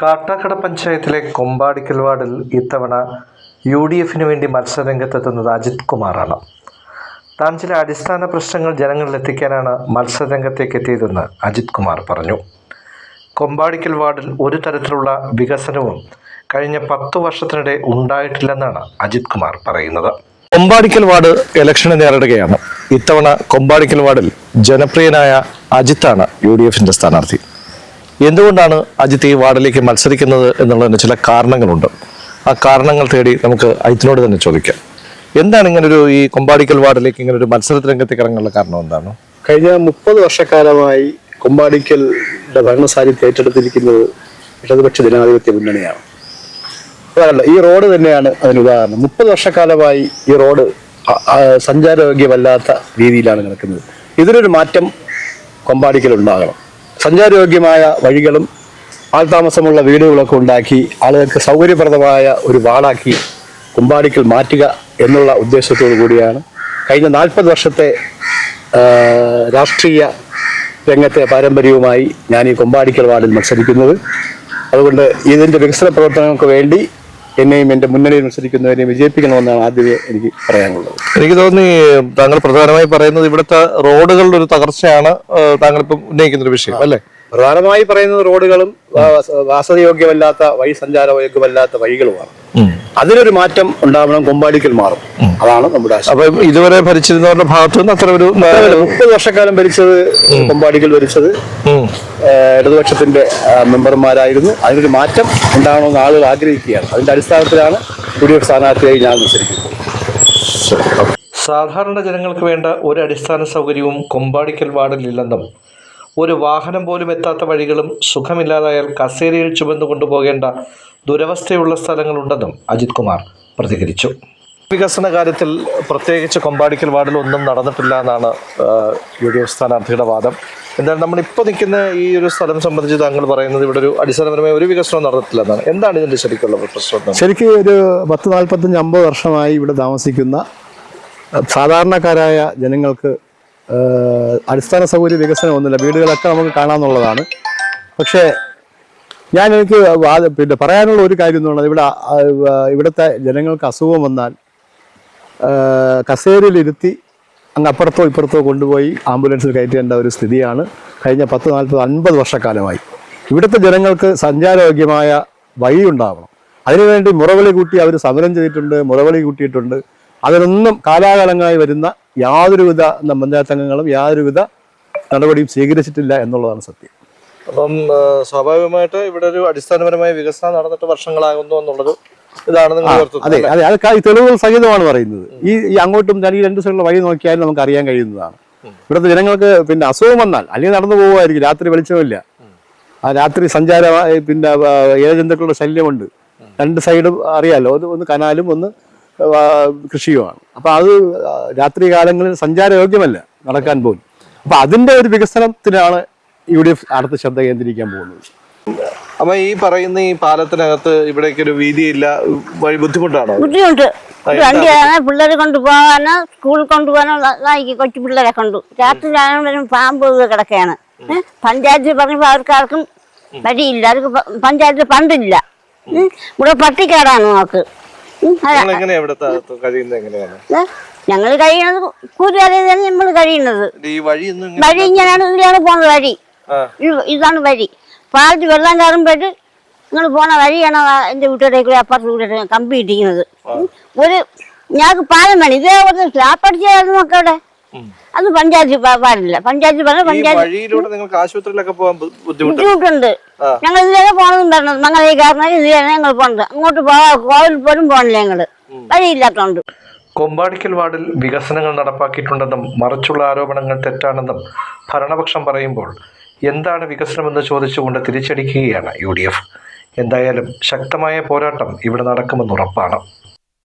കാട്ടാക്കട പഞ്ചായത്തിലെ കൊമ്പാടിക്കൽ വാർഡിൽ ഇത്തവണ യു ഡി എഫിന് വേണ്ടി മത്സരരംഗത്തെത്തുന്നത് അജിത് കുമാറാണ്. താൻ ചില അടിസ്ഥാന പ്രശ്നങ്ങൾ ജനങ്ങളിൽ എത്തിക്കാനാണ് മത്സരരംഗത്തേക്ക് എത്തിയതെന്ന് അജിത് കുമാർ പറഞ്ഞു. കൊമ്പാടിക്കൽ വാർഡിൽ ഒരു തരത്തിലുള്ള വികസനവും കഴിഞ്ഞ പത്തു വർഷത്തിനിടെ ഉണ്ടായിട്ടില്ലെന്നാണ് അജിത് കുമാർ പറയുന്നത്. കൊമ്പാടിക്കൽ വാർഡ് ഇലക്ഷന് നേരിടുകയാണ്. ഇത്തവണ കൊമ്പാടിക്കൽ വാർഡിൽ ജനപ്രിയനായ അജിത്താണ് യു ഡി എഫിന്റെ സ്ഥാനാർത്ഥി. എന്തുകൊണ്ടാണ് അജിത്ത് ഈ വാർഡിലേക്ക് മത്സരിക്കുന്നത് എന്നുള്ളതിന് ചില കാരണങ്ങളുണ്ട്. ആ കാരണങ്ങൾ തേടി നമുക്ക് അജിത്തിനോട് തന്നെ ചോദിക്കാം. എന്താണ് ഇങ്ങനെ ഒരു ഈ കൊമ്പാടിക്കൽ വാർഡിലേക്ക് ഇങ്ങനെ ഒരു മത്സരത്തിൽ രംഗത്തേക്ക് ഇറങ്ങാനുള്ള കാരണം എന്താണ്? കഴിഞ്ഞ മുപ്പത് വർഷക്കാലമായി കൊമ്പാടിക്കലിന്റെ ഭരണസാരിധ്യം ഏറ്റെടുത്തിരിക്കുന്നത് ഇടതുപക്ഷ ജനാധിപത്യ മുന്നണിയാണ്. ഈ റോഡ് തന്നെയാണ് അതിന് ഉദാഹരണം. മുപ്പത് വർഷക്കാലമായി ഈ റോഡ് സഞ്ചാരയോഗ്യമല്ലാത്ത രീതിയിലാണ് നടക്കുന്നത്. ഇതിനൊരു മാറ്റം കൊമ്പാടിക്കൽ ഉണ്ടാകണം സഞ്ചാരയോഗ്യമായ വഴികളും ആൾതാമസമുള്ള വീടുകളൊക്കെ ഉണ്ടാക്കി ആളുകൾക്ക് സൗകര്യപ്രദമായ ഒരു വാളാക്കി കുമ്പാടിക്കൽ മാറ്റുക എന്നുള്ള ഉദ്ദേശത്തോടു കൂടിയാണ്. കഴിഞ്ഞ നാൽപ്പത് വർഷത്തെ രാഷ്ട്രീയ രംഗത്തെ പാരമ്പര്യവുമായി ഞാൻ ഈ കൊമ്പാടിക്കൽ വാർഡിൽ മത്സരിക്കുന്നത്. അതുകൊണ്ട് ഇതിന്റെ വികസന പ്രവർത്തനങ്ങൾക്ക് വേണ്ടി എന്നെയും എന്റെ മുന്നണിയിൽ മത്സരിക്കുന്നവരെയും വിജയിപ്പിക്കണമെന്നാണ് ആദ്യമേ എനിക്ക് പറയാനുള്ളത്. എനിക്ക് തോന്നി താങ്കൾ പ്രധാനമായി പറയുന്നത് ഇവിടുത്തെ റോഡുകളുടെ ഒരു തകർച്ചയാണ് താങ്കൾ ഇപ്പം ഉന്നയിക്കുന്ന ഒരു വിഷയം അല്ലേ? പ്രധാനമായി പറയുന്നത് റോഡുകളും വാസ- വാസയോഗ്യമല്ലാത്ത വഴി സഞ്ചാരയോഗ്യമല്ലാത്ത വഴികളുമാണ്. അതിനൊരു മാറ്റം ഉണ്ടാവണം കൊമ്പാടിക്കൽ മാറും. അതാണ് നമ്മുടെ അപ്പൊ ഇതുവരെ ഭരിച്ചിരുന്നവരുടെ ഭാഗത്തു നിന്ന് അത്ര ഒരു മുപ്പത് വർഷക്കാലം ഭരിച്ചത് കൊമ്പാടിക്കൽ ഭരിച്ചത്. ഇടതുപക്ഷത്തിന്റെ മെമ്പർമാരായിരുന്നു. അതിനൊരു മാറ്റം ഉണ്ടാവണമെന്ന് ആളുകൾ ആഗ്രഹിക്കുകയാണ്. അതിന്റെ അടിസ്ഥാനത്തിലാണ് പുതിയ സ്ഥാനാർത്ഥിയായി ഞാൻ മത്സരിക്കുന്നത്. സാധാരണ ജനങ്ങൾക്ക് വേണ്ട ഒരു അടിസ്ഥാന സൗകര്യവും കൊമ്പാടിക്കൽ വാർഡിലില്ലെന്നും ഒരു വാഹനം പോലും എത്താത്ത വഴികളും സുഖമില്ലാതായാൽ കസേരയിൽ ചുമന്നു കൊണ്ടുപോകേണ്ട ദുരവസ്ഥയുള്ള സ്ഥലങ്ങളുണ്ടെന്നും അജിത് കുമാർ പ്രതികരിച്ചു. വികസന കാര്യത്തിൽ പ്രത്യേകിച്ച് കൊമ്പാടിക്കൽ വാർഡിൽ ഒന്നും നടന്നിട്ടില്ല എന്നാണ് യു ഡി എഫ് സ്ഥാനാർത്ഥിയുടെ വാദം. എന്നാൽ നമ്മളിപ്പോൾ നിൽക്കുന്ന ഈ ഒരു സ്ഥലം സംബന്ധിച്ച് താങ്കൾ പറയുന്നത് ഇവിടെ ഒരു അടിസ്ഥാനപരമായ ഒരു വികസനവും നടന്നിട്ടില്ല എന്നാണ്. എന്താണ് ഇതിന്റെ ശരിക്കുള്ള പ്രശ്നം? ശരിക്ക് ഒരു പത്ത് നാൽപ്പത്തഞ്ച് അമ്പത് വർഷമായി ഇവിടെ താമസിക്കുന്ന സാധാരണക്കാരായ ജനങ്ങൾക്ക് അടിസ്ഥാന സൗകര്യ വികസനം ഒന്നുമില്ല വീടുകളൊക്കെ നമുക്ക് കാണാമെന്നുള്ളതാണ്. പക്ഷേ ഞാൻ എനിക്ക് പിന്നെ പറയാനുള്ള ഒരു കാര്യം എന്ന് പറഞ്ഞാൽ ഇവിടെ ഇവിടുത്തെ ജനങ്ങൾക്ക് അസുഖം വന്നാൽ കസേരയിലിരുത്തി അങ്ങ് അപ്പുറത്തോ ഇപ്പുറത്തോ കൊണ്ടുപോയി ആംബുലൻസിൽ കയറ്റേണ്ട ഒരു സ്ഥിതിയാണ്. കഴിഞ്ഞ പത്ത് നാൽപ്പത് അൻപത് വർഷക്കാലമായി. ഇവിടുത്തെ ജനങ്ങൾക്ക് സഞ്ചാരയോഗ്യമായ വഴി ഉണ്ടാവണം. അതിനുവേണ്ടി മുറവിളി കൂട്ടി അവർ സമരം ചെയ്തിട്ടുണ്ട് മുറവിളി കൂട്ടിയിട്ടുണ്ട്. അതിനൊന്നും കാലാകാലങ്ങളായി വരുന്ന യാതൊരുവിധ പഞ്ചായത്ത് അംഗങ്ങളും യാതൊരുവിധ നടപടിയും സ്വീകരിച്ചിട്ടില്ല എന്നുള്ളതാണ് സത്യം. അപ്പം സ്വാഭാവികമായിട്ട് ഇവിടെ ഒരു അടിസ്ഥാനപരമായ വികസനം നടന്നിട്ട് വർഷങ്ങളാകുന്നു എന്നുള്ളത് ഇതാണ് അതെ അതെ അത് തെളിവുകൾ സഹിതമാണ് പറയുന്നത്. ഈ ഈ അങ്ങോട്ടും ഞാൻ ഈ രണ്ട് സൈഡിലുള്ള വഴി നോക്കിയാലും നമുക്ക് അറിയാൻ കഴിയുന്നതാണ്. ഇവിടുത്തെ ജനങ്ങൾക്ക് പിന്നെ അസുഖം വന്നാൽ അല്ലെങ്കിൽ നടന്നു പോകുമായിരിക്കും രാത്രി വെളിച്ചമില്ല ആ രാത്രി സഞ്ചാര പിന്നെ ഏഴ് ഇഴജന്തുക്കളുടെ ശല്യമുണ്ട്. രണ്ട് സൈഡും അറിയാലോ ഒന്ന് കനാലും ഒന്ന് കൃഷിയുമാണ്. അപ്പൊ അത് രാത്രി കാലങ്ങളിൽ സഞ്ചാരയോഗ്യമല്ല നടക്കാൻ പോലും. അപ്പൊ അതിന്റെ ഒരു വികസനത്തിനാണ് യു ഡി എഫ് അടുത്ത ശ്രദ്ധ കേന്ദ്രീകരിക്കാൻ പോകുന്നത്. അപ്പൊ ഈ പറയുന്ന ഈ പാലത്തിനകത്ത് ഇവിടേക്ക് ഒരു വീതിയില്ല വഴി ബുദ്ധിമുട്ടാണോ? ബുദ്ധിമുട്ട്. വണ്ടിയാണ് പിള്ളേരെ കൊണ്ടുപോകാനോ സ്കൂളിൽ കൊണ്ടുപോകാനോ കൊച്ചു പിള്ളേരെ കൊണ്ടു. രാത്രി ആണെങ്കിലും പാമ്പ് കിടക്കുകയാണ്? പഞ്ചായത്തിൽ പറഞ്ഞപ്പോൾ അവർക്കാർക്കും വഴിയില്ല. അവർക്ക് പഞ്ചായത്ത് പഞ്ചായത്തിൽ ഫണ്ടില്ല. ഉം. ഇവിടെ പട്ടിക്കാടാണ് നമുക്ക്. ഇവിടുത്തെ കഴിയുന്നത്? ഞങ്ങൾ കൂലി നമ്മൾ കഴിയുന്നത്. വഴി ഇങ്ങനെയാണ് ഇങ്ങനെയാണ് ഇതിലാണ് പോണ വഴി. ഇതാണ് വഴി. പാലത്ത് വെള്ളം കയറുമ്പോഴ് നിങ്ങൾ പോണ വഴിയാണ് എന്റെ വീട്ടിലേക്ക് അപ്പുറത്തെ അപ്പുറത്ത് കമ്പി ഇട്ടിരിക്കുന്നത്. ഒരു ഞങ്ങൾക്ക് പാലം വേണം. ഇതേ ഒരു സ്ലാപ്പ് അടിച്ചായിരുന്നു മക്കളുടെ അത് പഞ്ചായത്ത് പാടില്ല. പഞ്ചായത്ത് പറഞ്ഞ പഞ്ചായത്ത് നിങ്ങൾക്ക് ആശുപത്രിയിലൊക്കെ പോകാൻ ബുദ്ധിമുട്ടുണ്ട്. ഞങ്ങൾ ഇതിലേക്ക് പോകണമെന്ന് പറഞ്ഞത് ഈ കാരണം ഇതിലാണ് ഞങ്ങൾ പോണത്. അങ്ങോട്ട് പോകാൻ കോവിൽ പോലും പോകണില്ല ഞങ്ങൾ. വഴിയില്ലാത്തോണ്ട്. കൊമ്പാടിക്കൽ വാർഡിൽ വികസനങ്ങൾ നടപ്പാക്കിയിട്ടുണ്ടെന്നും മറിച്ചുള്ള ആരോപണങ്ങൾ തെറ്റാണെന്നും ഭരണപക്ഷം പറയുമ്പോൾ എന്താണ് വികസനമെന്ന് ചോദിച്ചുകൊണ്ട് തിരിച്ചടിക്കുകയാണ് യു ഡി എഫ്. എന്തായാലും ശക്തമായ പോരാട്ടം ഇവിടെ നടക്കുമെന്ന് ഉറപ്പാണ്.